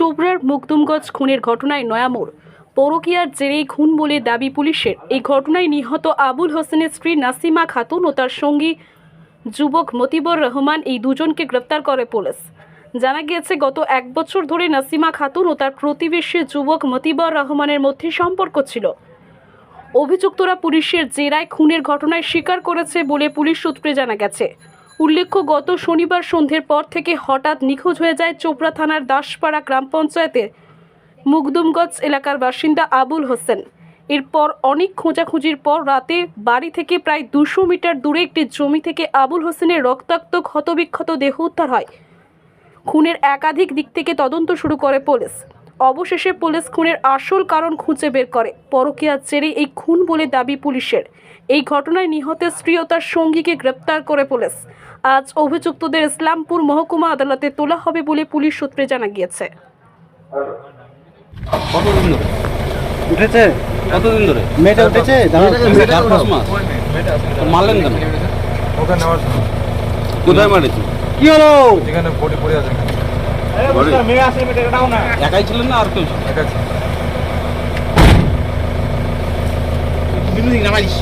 চোপড়ার মুকদুমগঞ্জ খুনের ঘটনায় নয়ামোড়। পরকিয়ার জেরেই খুন বলে দাবি পুলিশের। এই ঘটনায় নিহত আবুল হোসেনের স্ত্রী নাসিমা খাতুন ও তার সঙ্গী যুবক মতিবর রহমান এই দুজনকে গ্রেপ্তার করে পুলিশ। জানা গিয়েছে, গত এক বছর ধরে নাসিমা খাতুন ও তার প্রতিবেশী যুবক মতিবর রহমানের মধ্যে সম্পর্ক ছিল। অভিযুক্তরা পুলিশের জেরায় খুনের ঘটনায় স্বীকার করেছে বলে পুলিশ সূত্রে জানা গেছে। উল্লেখ্য, গত শনিবার সন্ধ্যের পর থেকে হঠাৎ নিখোঁজ হয়ে যায় চোপড়া থানার দাসপাড়া গ্রাম পঞ্চায়েতের মুগদুমগঞ্জ এলাকার বাসিন্দা আবুল হোসেন। এরপর অনেক খোঁজাখুঁজির পর রাতে বাড়ি থেকে প্রায় দুশো মিটার দূরে একটি জমি থেকে আবুল হোসেনের রক্তাক্ত ক্ষতবিক্ষত দেহ উদ্ধার হয়। খুনের একাধিক দিক থেকে তদন্ত শুরু করে পুলিশ। অবশেষে পুলিশ খুনের আসল কারণ খুঁজে বের করে। পরকীয়ার জেরে এই খুন বলে দাবি পুলিশের। এই ঘটনায় নিহতের স্ত্রী ও তার সঙ্গীকে গ্রেপ্তার করে পুলিশ। আজ অভিযুক্তদের ইসলামপুর মহকুমা আদালতে তোলা হবে বলে পুলিশ সূত্রে জানা গিয়েছে। কতদিন ধরে? উঠেছে। কতদিন ধরে? মেয়েটা উঠেছে। চার পাঁচ মাস। তো মারলেন কেন? ওকে নেওয়ার কোথায় মারেছি? কি হলো? যেখানে বডি পড়ে আছে। একাই ছিলেন না আর কেউ ছিল? একাই ছিল। নামাইস।